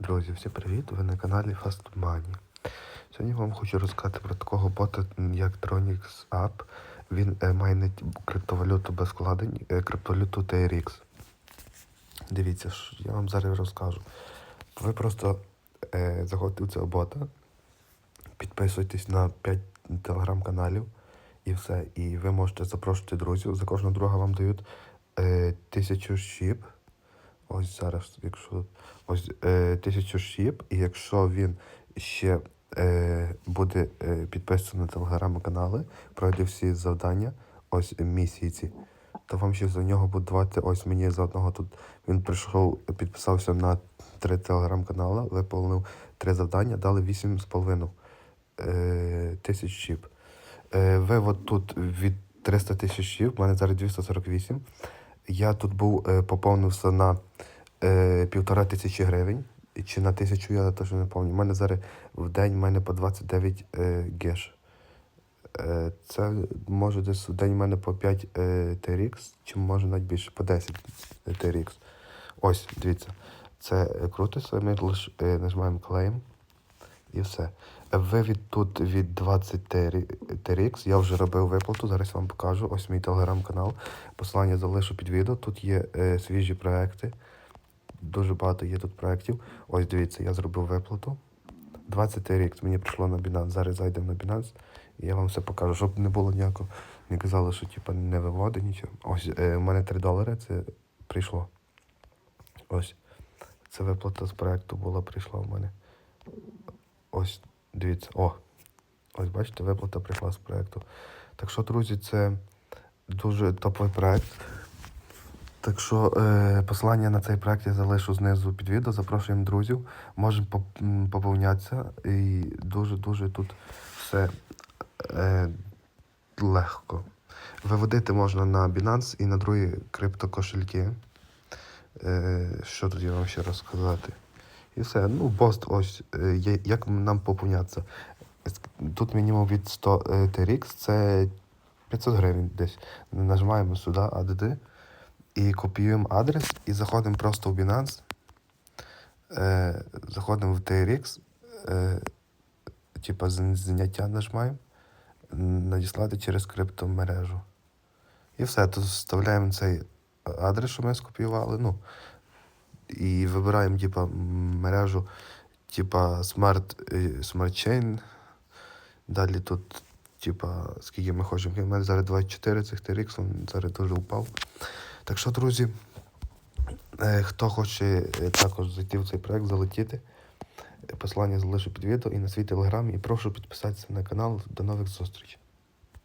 Друзі, всім привіт! Ви на каналі Fast Money. Сьогодні вам хочу розказати про такого бота, як Tronix App. Він е, майнить криптовалюту без вкладень, е, криптовалюту TRX. Дивіться, я вам зараз розкажу. Ви просто е, заходите в цього бота, підписуйтесь на 5 телеграм-каналів і все. І ви можете запрошувати друзів. За кожного друга вам дають е, тисячу щіп. Ось зараз, якщо ось е, тисячу щіп, і якщо він ще е, буде е, підписаний на телеграм-канали, пройде всі завдання, ось місяці, то вам ще за нього буде давати, ось мені за одного тут він прийшов, підписався на три телеграм-канали, виповнив три завдання, дали 8,5 е, тисяч щіп. Е, ви от тут від 300 тисяч щіп, в мене зараз 248. Я тут був е, поповнився на е, півтора тисячі гривень. Чи на тисячу я теж не пам'ятаю. У мене зараз в день в мене по 29 е, геш. Це може десь в день в мене по 5 е, TRX, чи може навіть більше по 10 TRX. Ось, дивіться. Це крутиться, ми лише нажимаємо claim і все. Ви від тут від 20 TRX, я вже робив виплату, зараз вам покажу. Ось мій телеграм-канал. Посилання залишу під відео. Тут є е, свіжі проекти. Дуже багато є тут проєктів. Ось дивіться, я зробив виплату. 20 рік мені прийшло на Binance. Зараз зайдемо на Binance і я вам все покажу, щоб не було ніякого. Не казали, що типу, не виводить нічого. Ось е, у мене 3 долари це прийшло. Ось. Це виплата з проєкту була, прийшла в мене. Ось, дивіться, о. Ось бачите, виплата прийшла з проєкту. Так що, друзі, це дуже топовий проєкт. Так що е, посилання на цей проект я залишу знизу під відео. Запрошуємо друзів. Можемо поповнятися. І дуже-дуже тут все е, легко. Виводити можна на Binance і на другі криптокошельки. Е, що тут я вам ще розказати? І все. Ну, пост ось. Е, як нам поповнятися? Тут мінімум від 100 е, TRX, це 500 гривень десь. Нажимаємо сюди ADD і копіюємо адрес і заходимо просто в Binance. Е, заходимо в TRX, е, типа зняття нажимаємо, надіслати через криптомережу. І все, тут вставляємо цей адрес, що ми скопіювали. Ну, і вибираємо типа, мережу, типа Smart, е, Smart Chain. Далі тут, типа, скільки ми хочемо. У мене зараз 24 цих TRX, він зараз дуже впав. Так що, друзі, е, хто хоче е, також зайти в цей проект, залетіти, посилання залишу під відео і на свій телеграм. І прошу підписатися на канал. До нових зустрічей.